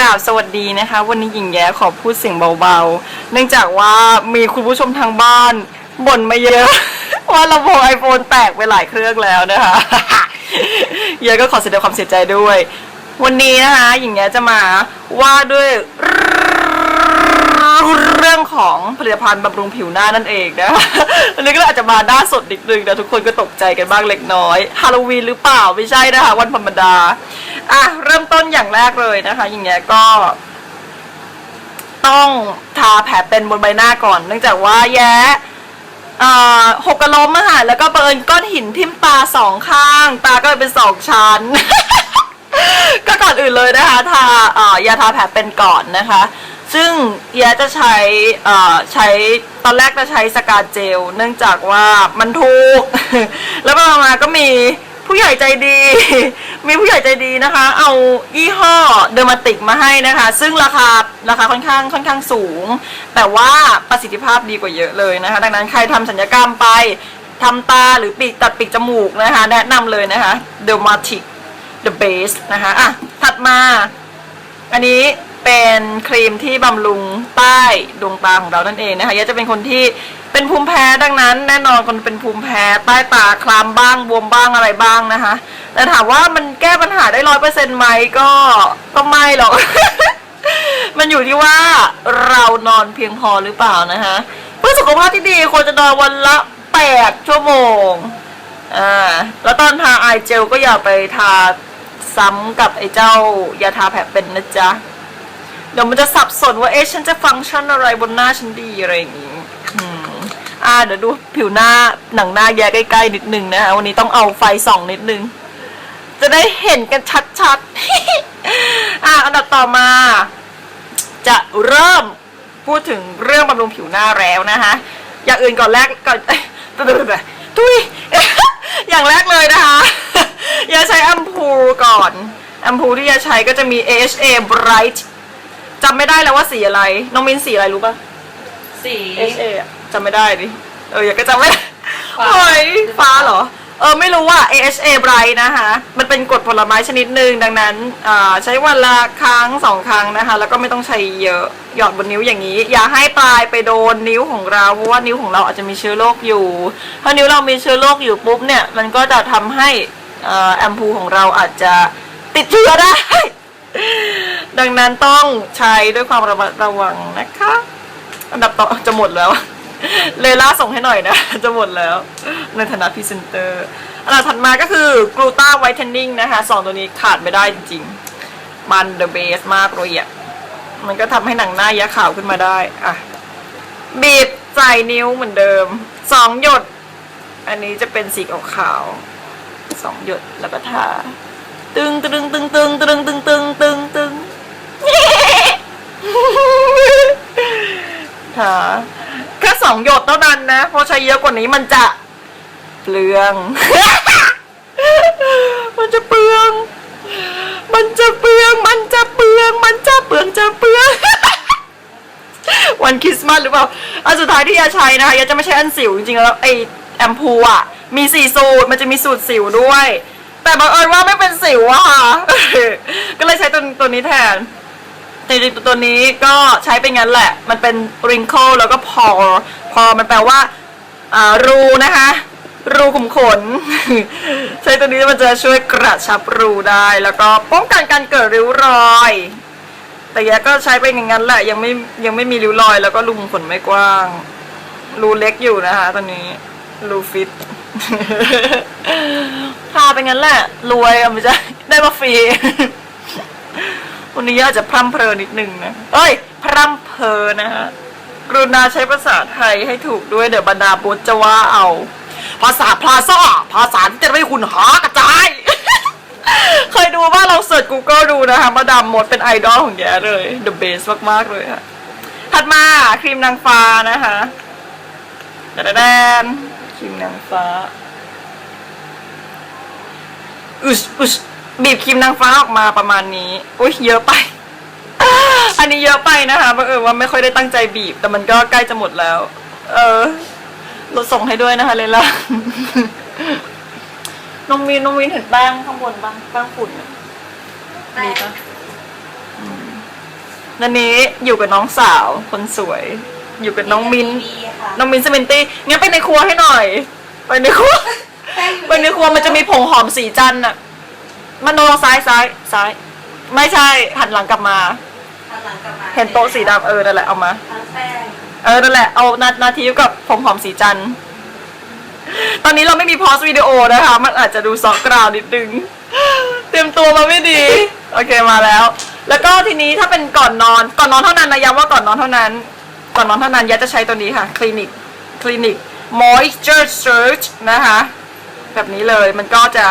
ราบสวัสดีนะคะ วันนี้หญิงแย้ขอพูดเสียงเบาๆ เนื่องจากว่ามีคุณผู้ชมทางบ้านบ่นมาเยอะ ว่าลำโพงไอโฟนแตกไปหลายเครื่องแล้วนะคะเยอะก็ขอแสดงความเสียใจด้วย วันนี้นะคะหญิงแย้จะมาว่าด้วยเรื่องของผลิตภัณฑ์บำรุงผิวหน้านั่นเองนะคะอันนี้ก็อาจจะมาหน้าสดนิดนึงนะทุกคนก็ตกใจกันบ้างเล็กน้อยฮาโลวีนหรือเปล่าไม่ใช่นะคะวันธรรมดา อะเริ่มต้นอย่างแรกเลยนะคะ อย่างเงี้ยก็ ต้องทาแผลเป็นบนใบหน้าก่อน เนื่องจากว่าแย้หกกระล้มอะค่ะแล้วก็เปิญก้อนหินทิ่มตาสองข้าง ตาก็เลยเป็นสองชั้น ก็ก่อนอื่นเลยนะคะทาอยาทาแผลเป็นก่อนนะคะ ซึ่งยาจะใช้ใช้ตอนแรกจะใช้สกาเจล เนื่องจากว่ามันถูก แล้วก็มาก็มี ผู้ใหญ่ใจดี มีผู้ใหญ่ใจดีนะคะ เอายี่ห้อเดอร์มาติกมาให้นะคะ ซึ่งราคาราคาค่อนข้างค่อนข้างสูง แต่ว่าประสิทธิภาพดีกว่าเยอะเลยนะคะ ดังนั้นใครทำสัญญกรรมไปทำตาหรือปีกตัดปีกจมูกนะคะ แนะนำเลยนะคะเดอร์มาติก the base นะคะ อะ ถัดมา อันนี้ เป็นครีมที่บำรุงใต้ดวงตาของเรานั่นเองนะคะยะจะเป็นคนที่เป็นภูมิแพ้ดังนั้น แน่นอนคนเป็นภูมิแพ้ใต้ตาคลามบ้างบวมบ้างอะไรบ้างนะคะ แต่ถามว่ามันแก้ปัญหาได้ร้อยเปอร์เซ็นต์ไหมก็ก็ไม่หรอก มันอยู่ที่ว่าเรานอนเพียงพอหรือเปล่านะคะเพื่อสุขภาพที่ดีควรจะนอนวันละแปดชั่วโมงอ่าแล้วตอนทาไอเจลก็อย่าไปทาซ้ำกับไอ้เจ้ายาทาแผลเป็นนะจ๊ะ เดี๋ยวมันจะสับสนว่าเอ๊ะฉันจะฟังก์ชันอะไรบนหน้าฉันดีอะไรอย่างงี้อืมอ่าเดี๋ยวดูผิวหน้าหนังหน้าแยกใกล้ๆนิดนึงนะคะวันนี้ต้องเอาไฟส่องนิดนึง จะได้เห็นกันชัดๆ อะอันดับต่อมา จะเริ่มพูดถึงเรื่องบำรุงผิวหน้าแล้วนะคะอย่างอื่นก่อนแรกก่อนทุยอย่างแรกเลยนะคะอย่าใช้แอมพูก่อนแอมพูที่จะใช้ก็จะมี AHA Bright จำไม่ได้แล้วว่าสีอะไร น้องมินสีอะไรรู้ป่ะสี AHA อะจำไม่ได้ดิ เอออยากก็จำไม่ได้ฟ้า โอ้ยฟ้าเหรอ เออไม่รู้ว่า AHA Bright นะคะมันเป็นกรดผลไม้ชนิดหนึ่งดังนั้นอ่าใช้วันละครั้งสองครั้งนะคะ แล้วก็ไม่ต้องใช้เยอะหยอดบนนิ้วอย่างนี้ อย่าให้ปลายไปโดนนิ้วของเรา เพราะว่านิ้วของเราอาจจะมีเชื้อโรคอยู่ ถ้านิ้วเรามีเชื้อโรคอยู่ปุ๊บเนี่ย มันก็จะทำให้อ่าแอมพูของเราอาจจะติดเชื้อได้ ดังนั้นต้องใช้ด้วยความระมัดระวังนะคะ อันดับต่อจะหมดแล้ว เลล่าส่งให้หน่อยนะ จะหมดแล้วในฐานะพรีเซนเตอร์อันดับถัดมาก็คือกลูตาไวท์เทนนิ่งนะคะสองตัวนี้ขาดไม่ได้จริงๆ มันเดอะเบสมากเลยอะมันก็ทำให้หนังหน้ายักขาวขึ้นมาได้อะบีบใส่นิ้วเหมือนเดิมสองหยด อันนี้จะเป็นสีขาวสองหยดแล้วก็ทาตึงตึงตึงตึงตึงตึงตึงตึงตึง ค่ะ แค่สองหยดเท่านั้นนะเพราะใช้เยอะกว่านี้มันจะเปลือง มันจะเปลือง มันจะเปลือง มันจะเปลือง มันจะเปลืองจะเปลือง วันคริสต์มาสหรือเปล่า อันสุดท้ายที่ยาใช้นะคะยาจะไม่ใช่อันสิวจริงๆแล้วไอแอมพูอะ มีสี่สูตร มันจะมีสูตรสิวด้วย แต่บังเอิญว่าไม่เป็นสิวอะค่ะ ก็เลยใช้ตัวตัวนี้แทน จริงตัวนี้ก็ใช้เป็นงั้นแหละ มันเป็น wrinkle แล้วก็ pore pore มันแปลว่าอ่ารูนะคะ รูขุมขน ใช้ตัวนี้มันจะช่วยกระชับรูได้ แล้วก็ป้องกันการเกิดริ้วรอย แต่ยาก็ใช้ไปอย่างนั้นแหละยังไม่ยังไม่มีริ้วรอย แล้วก็รูขุมขนไม่กว้าง รูเล็กอยู่นะคะตอนนี้รูฟิตทาไปงั้นแหละ รวยอะไม่ใช่ได้มาฟรี วันนี้อาจจะพร่ำเพรอนิดนึงนะ เอ้ย พร่ำเพอนะฮะกรุณาใช้ภาษาไทยให้ถูกด้วยเดี๋ยวบรรดาบุตจะว่าเอา ภาษาพลาซ่า ภาษาที่จะไม่คุณหากระจาย เคยดูว่าเราเสิร์ช Google ดูนะคะมาดามมดเป็นไอดอลของแกเลย The best มาก ๆ เลยค่ะถัดมาครีมนางฟ้านะคะแดนครีมนางฟ้าอุชอุช บีบครีมนางฟ้าออกมาประมาณนี้ อุ้ยเยอะไป อันนี้เยอะไปนะคะบังเอิญว่าไม่ค่อยได้ตั้งใจบีบ แต่มันก็ใกล้จะหมดแล้ว เออเราส่งให้ด้วยนะคะเลล่าน้องวินน้องวินเห็นแป้งข้างบนบ้างแป้งฝุ่นอะมีปะอืมนันนี้อยู่กับน้องสาวคนสวย อยู่กับน้องมินดีค่ะน้องมินสเมนตี้งั้นไปในครัวให้หน่อย ไปในครัว ไปในครัวมันจะมีผงหอมสีจันทร์อะ มันโนซ้ายซ้ายซ้าย ไม่ใช่หันหลังกลับมา หันหลังกลับมาเห็นโต๊ะสีดำเออนั่นแหละเอามา ทั้งแป้งเออนั่นแหละเอานานาทีกับผมหอมสีจันทร์ตอนนี้เราไม่มีพอสวิดีโอนะคะ มันอาจจะดูซอกกราวนิดนึง เตรียมตัวมาไม่ดี โอเคมาแล้ว แล้วก็ทีนี้ถ้าเป็นก่อนนอน ก่อนนอนเท่านั้นนะย้ำว่าก่อนนอนเท่านั้น ก่อนนอนเท่านั้นยาจะใช้ตัวนี้ค่ะ คลินิก คลินิก moisture search นะคะ แบบนี้เลยมันก็จะ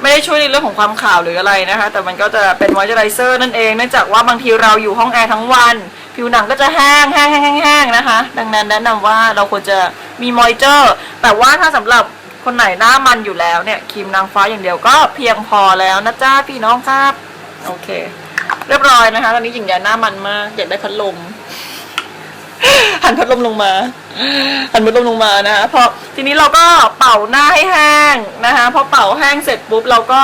ไม่ได้ช่วยในเรื่องของความขาวหรืออะไรนะคะ แต่มันก็จะเป็นมอยเจอไรเซอร์นั่นเองเนื่องจากว่าบางทีเราอยู่ห้องแอร์ทั้งวัน ผิวหนังก็จะแห้งแห้งแห้งแห้งนะคะ ดังนั้นแนะนำว่าเราควรจะมีมอยเจอร์แต่ว่าถ้าสำหรับคนไหนหน้ามันอยู่แล้วเนี่ยครีมนางฟ้าอย่างเดียวก็เพียงพอแล้วนะจ้าพี่น้องครับ โอเค เรียบร้อยนะคะ ตอนนี้หญิงยาหน้ามันมากอยากได้พัดลม หันพัดลมลงมา หันพัดลมลงมานะคะพอทีนี้เราก็เป่าหน้าให้แห้งนะคะพอเป่าแห้งเสร็จปุ๊บเราก็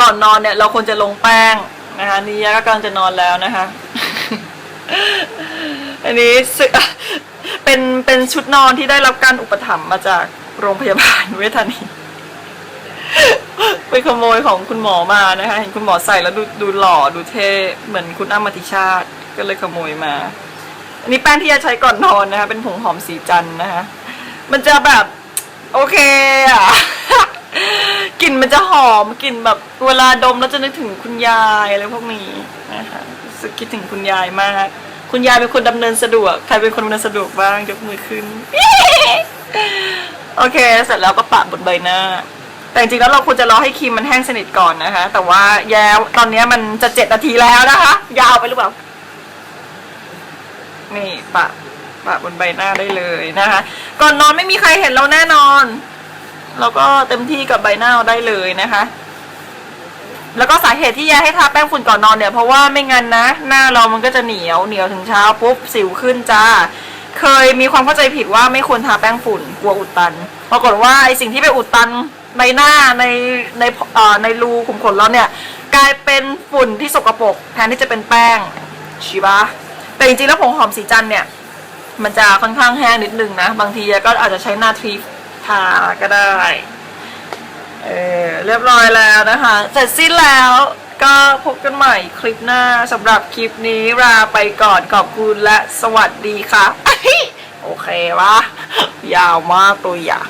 ก่อนนอนเนี่ย เราควรจะลงแป้งนะคะนี่ยาก็กำลังจะนอนแล้วนะคะอันนี้เป็นเป็นชุดนอนที่ได้รับการอุปถัมภ์มาจากโรงพยาบาลเวชธานีไปขโมยของคุณหมอมานะคะเห็นคุณหมอใส่แล้วดูดูหล่อดูเท่เหมือนคุณอ้ำมติชาติ ก็เลยขโมยมา อันนี้แป้งที่จะใช้ก่อนนอนนะคะ เป็นผงหอมสีจันนะคะ มันจะแบบโอเคอะ กลิ่นมันจะหอมกลิ่นแบบเวลาดมแล้วจะนึกถึงคุณยายอะไรพวกนี้นะคะรู้สึกคิดถึงคุณยายมาก คุณยายเป็นคนดำเนินสะดวก ใครเป็นคนดำเนินสะดวกบ้างยกมือขึ้น โอเค เสร็จแล้วก็ปะบนใบหน้า แต่จริงๆแล้วเราควรจะรอให้ครีมมันแห้งสนิทก่อนนะคะ แต่ว่าแย้วตอนนี้มันจะเจ็ดนาทีแล้วนะคะ ยาวไปหรือเปล่า นี่ปะปะบนใบหน้าได้เลยนะคะ ก่อนนอนไม่มีใครเห็นเราแน่นอนเราก็เต็มที่กับใบหน้าได้เลยนะคะ แล้วก็สาเหตุที่แย่ให้ทาแป้งฝุ่นก่อนนอนเนี่ยเพราะว่าไม่งั้นนะ หน้าเรามันก็จะเหนียวเหนียวถึงเช้าปุ๊บสิวขึ้นจ้าเคยมีความเข้าใจผิดว่าไม่ควรทาแป้งฝุ่นกลัวอุดตันปรากฏว่าไอสิ่งที่ไปอุดตันในหน้าในในในรูขุมขนเราเนี่ย กลายเป็นฝุ่นที่สกปรกแทนที่จะเป็นแป้งชิบะ แต่จริงๆแล้วผงหอมสีจันเนี่ย มันจะค่อนข้างแห้งนิดนึงนะ บางทีก็อาจจะใช้นาทรีทาก็ได้ เออเรียบร้อยแล้วนะคะเสร็จสิ้นแล้วก็พบกันใหม่คลิปหน้าสำหรับคลิปนี้ลาไปก่อนขอบคุณและสวัสดีค่ะ โอเควะยาวมากตัวอย่าง